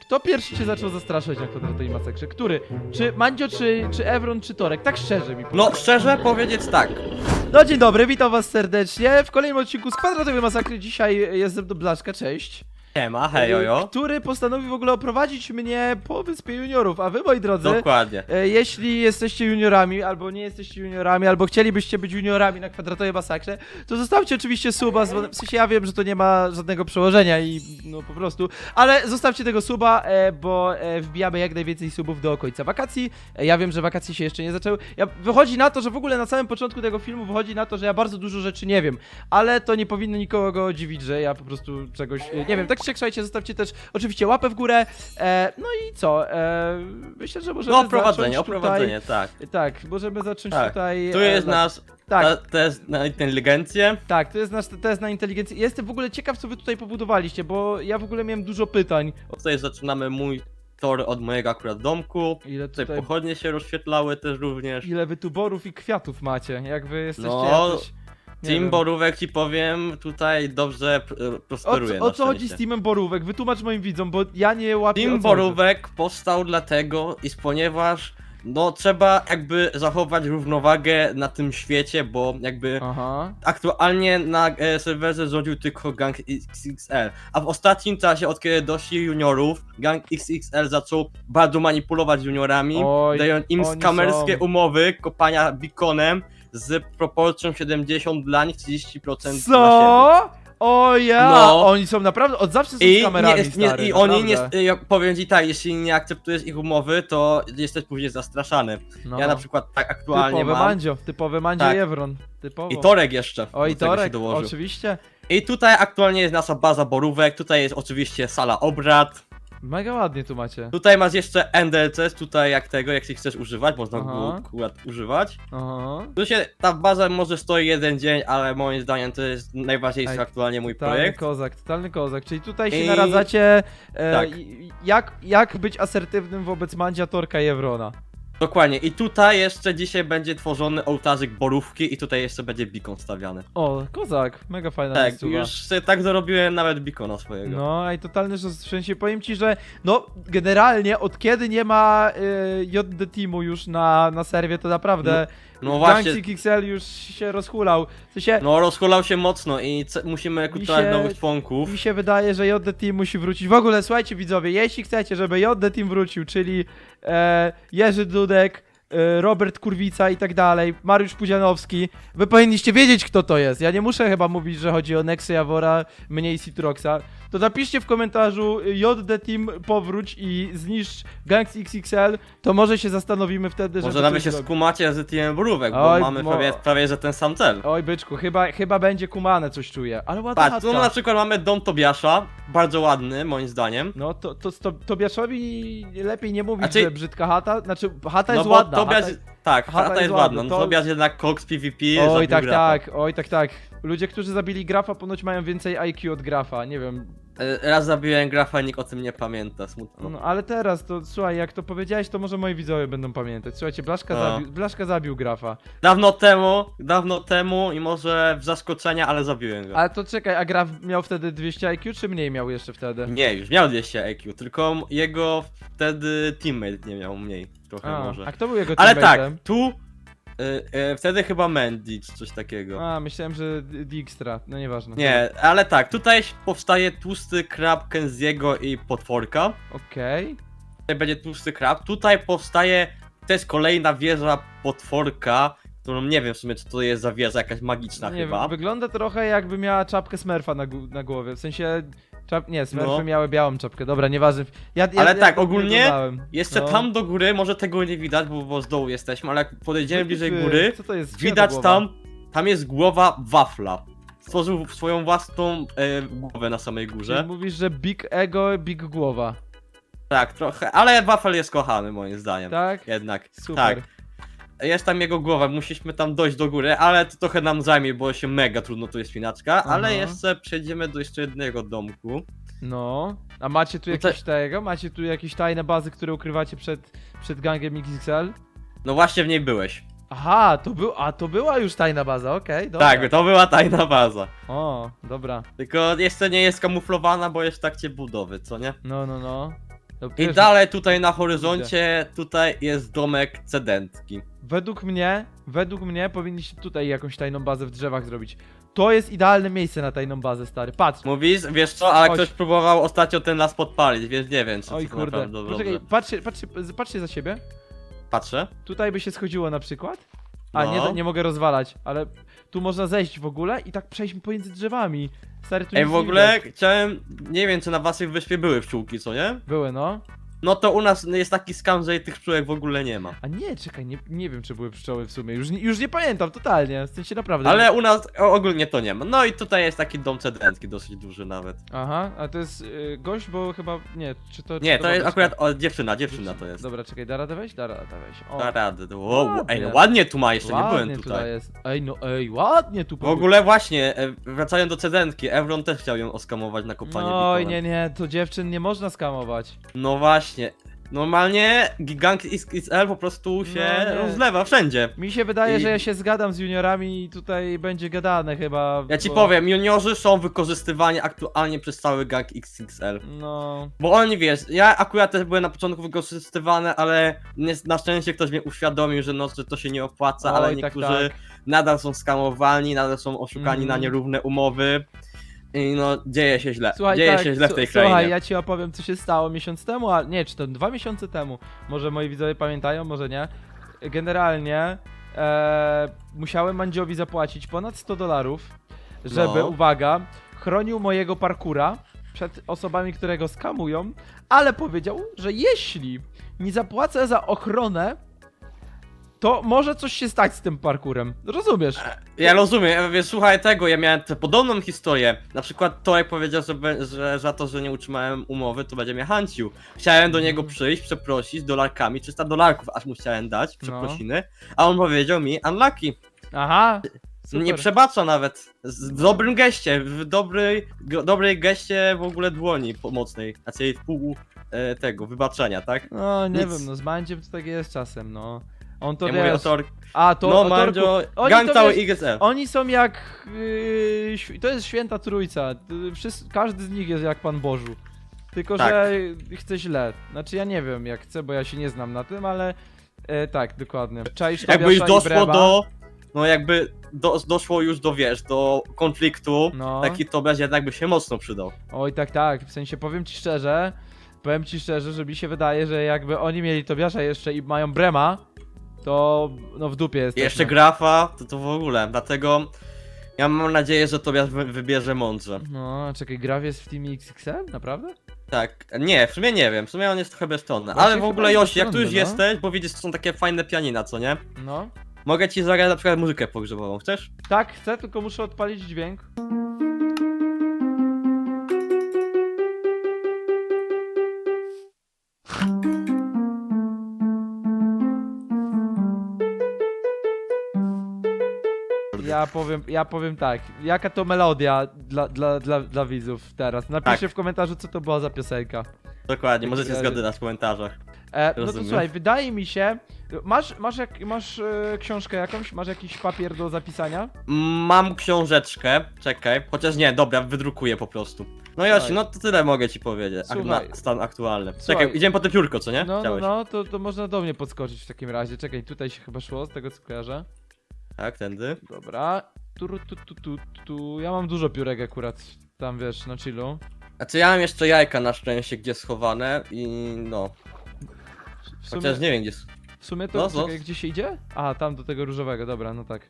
Kto pierwszy cię zaczął zastraszać na kwadratowej masakrze? Który? Czy Mandzio, czy, czy Evron, czy Torek? Tak szczerze mi powiedz. No, szczerze powiedzieć tak. No dzień dobry, witam was serdecznie w kolejnym odcinku z kwadratowej masakry. Dzisiaj jest ze mną Blaszka, cześć. Siema, hej, ojo. Który postanowił w ogóle oprowadzić mnie po wyspie juniorów, a wy moi drodzy... Dokładnie. E, Jeśli jesteście juniorami, albo nie jesteście juniorami, albo chcielibyście być juniorami na kwadratowej masakrze, to zostawcie oczywiście suba, z- w sensie ja wiem, że to nie ma żadnego przełożenia i no po prostu, ale zostawcie tego suba, e, bo e, wbijamy jak najwięcej subów do końca wakacji. E, Ja wiem, że wakacje się jeszcze nie zaczęły. Ja, wychodzi na to, że w ogóle na samym początku tego filmu wychodzi na to, że ja bardzo dużo rzeczy nie wiem, ale to nie powinno nikogo dziwić, że ja po prostu czegoś e, nie wiem. Tak siak, słuchajcie, zostawcie też oczywiście łapę w górę. E, no i co? E, myślę, że możemy No, oprowadzenie, zacząć oprowadzenie, tak. Tak, możemy zacząć Tak. tutaj. Tu e, jest na- nasz Tak, ta, test na inteligencję. tak, to jest nasz test na inteligencję. Jestem w ogóle ciekaw, co wy tutaj pobudowaliście, bo ja w ogóle miałem dużo pytań. Tutaj zaczynamy mój tor od mojego akurat domku. Ile Tutaj tutaj. pochodnie się rozświetlały też również. Ile wy tu borów i kwiatów macie? Jak wy jesteście No, jacyś... Team wiem. Borówek ci powiem, tutaj dobrze pr- O, prosperuje co- o na co chodzi z szczęście. teamem borówek? Wytłumacz moim widzom, bo ja nie łapię o Team co chodzi. Borówek powstał dlatego, iż ponieważ no trzeba jakby zachować równowagę na tym świecie, bo jakby Aha. aktualnie na e, serwerze rządził tylko gang XXL, a w ostatnim czasie, od kiedy doszli juniorów, gang XXL zaczął bardzo manipulować juniorami, Oj, dając im oni skamerskie są. umowy kopania beaconem z proporcją 70 dla nich, 30% dla siebie. Co? O ja! No. Oni są naprawdę, od zawsze są I, z kamerami, nie, nie, stary, I oni, naprawdę. nie, powiem ci tak, jeśli nie akceptujesz ich umowy, to jesteś później zastraszany. No. Ja na przykład tak aktualnie Typowe mam. Mandzio, typowe Mandzio Tak. i Evron. Typowo. I Torek jeszcze. O i do tego się Torek, dołożył. oczywiście. I tutaj aktualnie jest nasza baza borówek, tutaj jest oczywiście sala obrad. Mega ładnie tu macie. Tutaj masz jeszcze NDLCS, tutaj jak tego, jak się chcesz używać, można Aha. go akurat używać. Aha. Tu się, ta baza może stoi jeden dzień, ale moim zdaniem to jest najważniejszy Ej, aktualnie mój Totalny projekt. kozak, totalny kozak. Czyli tutaj się I- naradzacie e, Tak. i- jak, jak być asertywnym wobec Mandzia, Torka i Evrona. Dokładnie. I tutaj jeszcze dzisiaj będzie tworzony ołtarzyk borówki i tutaj jeszcze będzie beacon stawiany. O, kozak, mega fajna Tak, już sobie tak dorobiłem nawet beacona swojego. No, i totalny szos. W sensie powiem ci, że no, generalnie od kiedy nie ma y, JD Teamu już na, na serwie, to naprawdę No właśnie, Gang XL już się rozhulał. W sensie, no rozchulał się mocno i musimy kupować się- nowych członków. Mi się wydaje, że JD Team musi wrócić. W ogóle, słuchajcie widzowie, jeśli chcecie, żeby JD Team wrócił, czyli e, Jerzy Dudek, Robert Kurwica i tak dalej, Mariusz Pudzianowski, wy powinniście wiedzieć, kto to jest. Ja nie muszę chyba mówić, że chodzi o Nexy Jawora, mniej Citroxa. To napiszcie w komentarzu y, JD Team powróć i zniszcz Gangs XXL, to może się zastanowimy wtedy, Może żeby nawet się skumacie z teamem borówek, bo Oj, mamy mo- prawie, prawie że ten sam cel. Oj byczku, chyba, chyba będzie kumane, coś czuję. Ale ładna Patrz, chatka. tu na przykład mamy dom Tobiasza, bardzo ładny moim zdaniem. No to, to, to Tobiaszowi lepiej nie mówić, A czy- że brzydka chata, znaczy chata No jest bo ładna. Chata... tak, chata jest ładna, ładna, to- no Tobiasz jednak Cox PvP, Oj zabił tak, grafa. tak, oj tak, tak. Ludzie, którzy zabili grafa ponoć mają więcej IQ od grafa, nie wiem. E, Raz zabiłem grafa, nikt o tym nie pamięta, smutno. No ale teraz to, słuchaj, jak to powiedziałeś, to może moi widzowie będą pamiętać. Słuchajcie, Blaszka, No. zabił, Blaszka zabił grafa. Dawno temu, dawno temu i może w zaskoczenia, ale zabiłem go. Ale to czekaj, a graf miał wtedy 200 IQ, czy mniej miał jeszcze wtedy? Nie, już miał 200 IQ, tylko m- jego wtedy teammate nie miał mniej, trochę A, może. a kto był jego Ale tak, teammate'em? tu y, y, wtedy chyba Mandy czy coś takiego. A, myślałem, że D- Dijkstra, no nieważne. Nie, ale tak, tutaj powstaje tłusty krab Kenziego i potworka. Okej. Tutaj będzie tłusty krab. Tutaj powstaje też kolejna wieża potworka, którą nie wiem w sumie co to jest za wieża, jakaś magiczna Nie chyba. wygląda trochę jakby miała czapkę Smurfa na, na głowie, w sensie... Czap... Nie, Smurfy No. miały białą czapkę, dobra, nieważne. Ja, ja, Ale ja tak, nie ogólnie. Jeszcze No. tam do góry, może tego nie widać, bo, bo z dołu jesteśmy, ale jak podejdziemy bliżej Ty, góry, Co to jest? widać Czyja to tam, tam jest głowa wafla. Stworzył swoją własną e, głowę na samej Czyli górze. mówisz, że Big Ego, Big Głowa, Tak, trochę, ale wafel jest kochany moim zdaniem. tak? Jednak, Super. tak. Jest tam jego głowa, musieliśmy tam dojść do góry, ale to trochę nam zajmie, bo się mega trudno tu jest spinaczka, ale Aha. jeszcze przejdziemy do jeszcze jednego domku. No. A macie tu Tutaj- jakieś tego? Macie tu jakieś tajne bazy, które ukrywacie przed, przed gangiem XXL? No właśnie w niej byłeś. Aha, to był, a to była już tajna baza, okej, dobra. Tak, to była tajna baza. O, dobra. Tylko jeszcze nie jest kamuflowana, bo jest w trakcie budowy, co nie? No, no, no. No, I dalej tutaj na horyzoncie, tutaj jest domek cedentki. Według mnie, według mnie powinniście tutaj jakąś tajną bazę w drzewach zrobić. To jest idealne miejsce na tajną bazę, stary. Patrz. Mówisz? Wiesz co, ale Chodź. ktoś próbował ostatnio ten las podpalić, więc nie wiem, czy Oj to kurde. naprawdę dobrze. Poczekaj, patrzcie, patrzcie, patrzcie za siebie. Patrzę. Tutaj by się schodziło na przykład. A, nie, No. nie mogę rozwalać, ale tu można zejść w ogóle i tak przejść pomiędzy drzewami. Stary, tu Ej, nic w nie ogóle widać. chciałem, nie wiem czy na waszych wyspie były pszczółki, co nie? Były, no. No to u nas jest taki skam, że tych pszczółek w ogóle nie ma. A nie, czekaj, nie, nie wiem, czy były pszczoły w sumie. Już, nie- już nie pamiętam, totalnie. W sensie naprawdę. Ale u nas ogólnie to nie ma. No i tutaj jest taki dom cedentki, dosyć duży nawet. Aha, a to jest y, gość, bo chyba. Nie, czy to. czy Nie, to jest akurat o, dziewczyna, dziewczyna to jest. Dobra, czekaj, da radę wejść? Da radę wejść. O, Da radę. Wow, ładnie. ej, no ładnie tu ma, jeszcze nie ładnie byłem tutaj. jest. Ej, no ej, ładnie tu W ogóle właśnie, e, wracając do cedentki, Evron też chciał ją oskamować na kopanie No bitcoinem. nie, nie, to dziewczyn nie można skamować. No właśnie. Normalnie Gigant XXL po prostu się No nie. rozlewa wszędzie. Mi się wydaje, I- że ja się zgadam z juniorami i tutaj będzie gadane chyba. Ja ci bo- powiem, juniorzy są wykorzystywani aktualnie przez cały gang XXL. No. Bo oni wiesz, ja akurat też byłem na początku wykorzystywany, ale nie, na szczęście ktoś mnie uświadomił, że no, że to się nie opłaca, Oj, ale tak, niektórzy tak. nadal są skamowani, nadal są oszukani na Mhm. nierówne umowy. I no, dzieje się źle. Słuchaj, dzieje tak, się źle w tej krainie. Słuchaj, ja ci opowiem, co się stało miesiąc temu, a nie, czy to dwa miesiące temu. Może moi widzowie pamiętają, może nie. Generalnie e, musiałem Mandziowi zapłacić ponad 100 dolarów, żeby, No. uwaga, chronił mojego parkura przed osobami, które go skamują, ale powiedział, że jeśli nie zapłacę za ochronę, to może coś się stać z tym parkurem. Rozumiesz? Ja rozumiem, wiesz, słuchaj tego, ja miałem tę podobną historię. Na przykład Torek powiedział, że, be- że za to, że nie utrzymałem umowy, to będzie mnie hańcił. Chciałem do niego Mhm. przyjść, przeprosić dolarkami, 300 dolarków aż mu chciałem dać, No. przeprosiny, a on powiedział mi unlucky. Aha. Super. Nie przebacza nawet. Z- W dobrym geście, w dobrej, go, dobrej geście w ogóle dłoni pomocnej. Znaczy w pół e, tego, wybaczenia, tak? No, nie Nic. wiem, no z Mandziem to tak jest czasem, no. On to ja mówię o Tor... A, to no, o Torku. Mandzio, Oni gang to cały wiesz- XL. Oni są jak... Yy, to jest święta trójca. Wszyscy, każdy z nich jest jak Pan Bożu. Tylko, Tak. że chce źle. Znaczy ja nie wiem jak chcę, bo ja się nie znam na tym, ale... E, tak, dokładnie. Czaisz Jakby już Tobiasza i doszło do. No jakby do, doszło już do wiesz, do konfliktu. No. Taki Tobiasz jednak by się mocno przydał. Oj, tak, tak. W sensie powiem ci szczerze, powiem ci szczerze, że mi się wydaje, że jakby oni mieli Tobiasza jeszcze i mają Brema, to no w dupie jest. Jeszcze grafa, to to w ogóle. Dlatego ja mam nadzieję, że Tobiasz wy, wybierze mądrze. No, czekaj, Graf jest w Teamie XXL? Naprawdę? Tak, nie, w sumie nie wiem, w sumie on jest trochę bezstronny. Właśnie Ale w chyba ogóle jest Josi, jak tu już no. jesteś, bo widzisz, są takie fajne pianina, co nie? No. Mogę ci zagrać na przykład muzykę pogrzebową, chcesz? Tak, chcę, tylko muszę odpalić dźwięk. Ja powiem, ja powiem tak, jaka to melodia dla, dla, dla, dla widzów teraz? Napiszcie Tak. w komentarzu, co to była za piosenka. Dokładnie, możecie Ja- zgadywać w komentarzach. E, no to Rozumiem. słuchaj, wydaje mi się, masz, masz, jak, masz e, książkę jakąś, masz jakiś papier do zapisania? Mam książeczkę, czekaj, chociaż nie, dobra, wydrukuję po prostu. No Josi, Słuchaj. no to tyle mogę ci powiedzieć, ak- Słuchaj. na stan aktualny. Słuchaj. Czekaj, idziemy po te piórko, co nie? No, no, Chciałeś. no, to, to można do mnie podskoczyć w takim razie. Czekaj, tutaj się chyba szło, z tego co kojarzę. Tak, tędy. Dobra. Tu, tu, tu, tu, tu. Ja mam dużo piórek akurat, tam wiesz, na chillu. Znaczy ja mam jeszcze jajka na szczęście gdzie schowane i no, W sumie, chociaż nie wiem gdzie w sumie to, No, no. czekaj, gdzie się idzie? A, tam do tego różowego, dobra, no tak.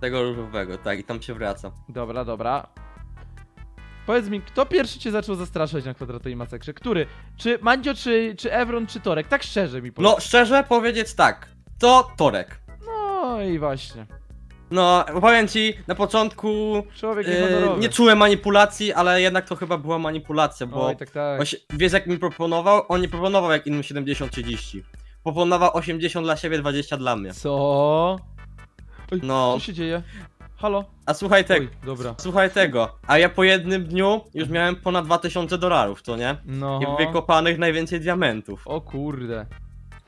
tego różowego, tak, i tam się wraca. Dobra, dobra. Powiedz mi, kto pierwszy cię zaczął zastraszać na kwadratowej masakrze? Który? Czy Mandzio, czy, czy Evron, czy Torek? Tak szczerze mi powiedz. No, szczerze powiedzieć tak, to Torek. No i właśnie. No, powiem ci, na początku Człowiek yy, niehonorowy. nie czułem manipulacji, ale jednak to chyba była manipulacja, bo Oj, tak, tak. Osi- wiesz jak mi proponował? On nie proponował jak innym 70-30. Proponował 80 dla siebie, 20 dla mnie. Co? Oj, No. Co się dzieje? Halo? A słuchaj tego, Oj, dobra. słuchaj tego, a ja po jednym dniu już miałem ponad 2000 dolarów, to nie? No. I wykopanych najwięcej diamentów. O kurde.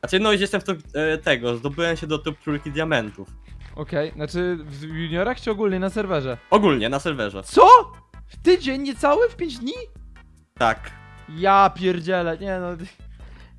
Znaczy no już jestem w top, e, tego, zdobyłem się do top trójki diamentów. Okej, znaczy w juniorach czy ogólnie na serwerze? Ogólnie, na serwerze. Co? W tydzień, niecały? W 5 dni? Tak. Ja pierdzielę, nie no.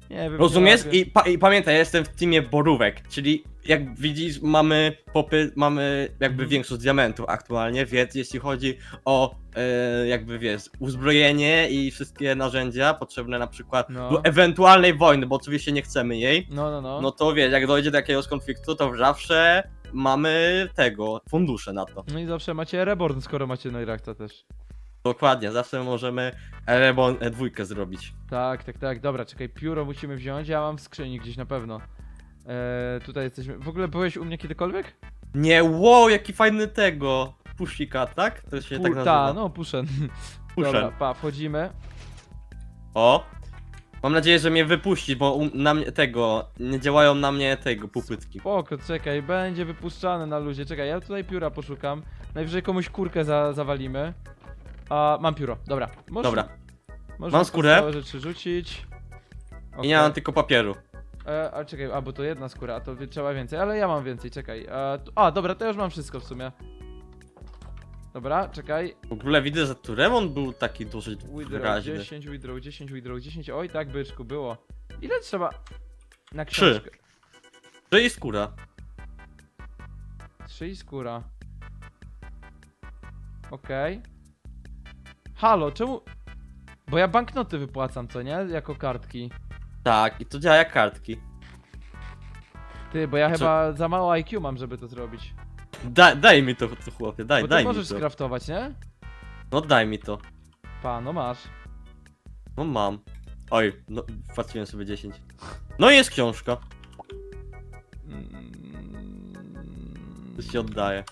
Nie wiem. Rozumiesz? nie I, pa, I pamiętaj, ja jestem w teamie borówek, czyli jak widzisz, mamy popy, mamy jakby Mhm. większość diamentów aktualnie, więc jeśli chodzi o e, jakby wiesz, uzbrojenie i wszystkie narzędzia potrzebne na przykład No. do ewentualnej wojny, bo oczywiście nie chcemy jej, No, no, no. no to wiesz, jak dojdzie do jakiegoś konfliktu, to zawsze mamy tego, fundusze na to. No i zawsze macie reborn, skoro macie Neurachta też. Dokładnie, zawsze możemy Erebon e, dwójkę zrobić. Tak, tak, tak. Dobra, czekaj, pióro musimy wziąć. Ja mam w skrzyni gdzieś na pewno. Eee, tutaj jesteśmy. W ogóle byłeś u mnie kiedykolwiek? Nie, wow, jaki fajny tego, pusika, tak? To się tak Pu- nazywa. Ta, no pushen. Pushen. Dobra, pa, wchodzimy. O! Mam nadzieję, że mnie wypuści, bo u, na mnie tego. Nie działają na mnie tego pupytki. Spoko, czekaj, będzie wypuszczany na luzie. Czekaj, ja tutaj pióra poszukam. Najwyżej komuś kurkę za, zawalimy. A, mam pióro, dobra. Możesz, Dobra. Możesz Mam skórę. podstawowe rzeczy rzucić. I nie mam tylko papieru. E, a czekaj, a bo to jedna skóra, a to trzeba więcej, ale ja mam więcej, czekaj. A, tu, a dobra, to już mam wszystko w sumie. Dobra, czekaj. W ogóle widzę, że tu remont był taki dosyć Withdraw wyraźny. 10, withdraw 10, withdraw 10. Oj, tak byczku, było. Ile trzeba na Trzy. książkę? To i skóra. 3 i skóra. Okej. Halo, czemu... Bo ja banknoty wypłacam, co nie? Jako kartki. Tak, i to działa jak kartki. Ty, bo ja Co? chyba za mało IQ mam, żeby to zrobić. Da, daj mi to, to chłopie, daj, Bo ty daj mi możesz to. skraftować, nie? No daj mi to. Pa, no masz. No mam. Oj, no wpłaciłem sobie 10. No i jest książka. Mm, To się oddaje.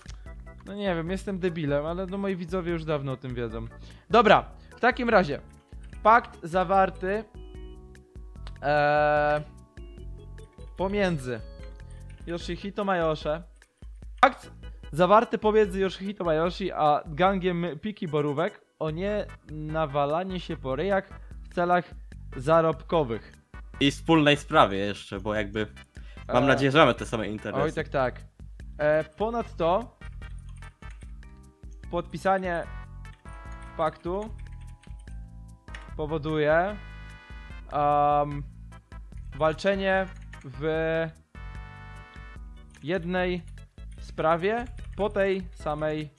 No nie wiem, jestem debilem, ale no moi widzowie już dawno o tym wiedzą. Dobra, w takim razie. Pakt zawarty eee, pomiędzy Yoshihito Mayosze. Pakt zawarty pomiędzy Yoshihito Mayoshi a gangiem Piki Borówek o nie nawalanie się po ryjach w celach zarobkowych. I wspólnej sprawie jeszcze, bo jakby. Mam Eee, nadzieję, że mamy te same interesy. Oj, tak, tak. E, ponadto podpisanie paktu powoduje walczenie w jednej sprawie po tej samej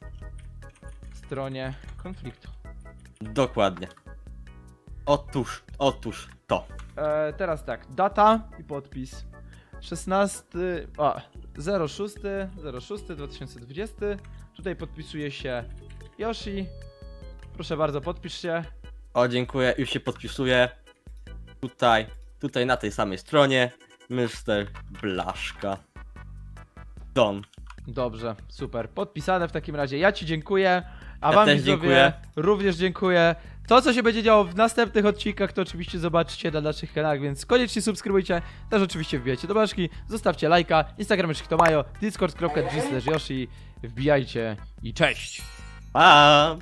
stronie konfliktu. Dokładnie. Otóż, otóż to. E, teraz tak, data i podpis. 16. A, 06 06 2020. Tutaj podpisuje się Yoshi. Proszę bardzo, podpisz się. O, dziękuję, już się podpisuję. Tutaj, tutaj na tej samej stronie. Mr. Blaszka. Don. Dobrze, super. Podpisane w takim razie. Ja Ci dziękuję. A Ja Wam też widzowie dziękuję. również dziękuję. To, co się będzie działo w następnych odcinkach, to oczywiście zobaczycie na naszych kanałach, więc koniecznie subskrybujcie. Też oczywiście wbijajcie do baszki, zostawcie lajka, Instagram to majo, discord.g/yoshi. Wbijajcie i cześć! Pa!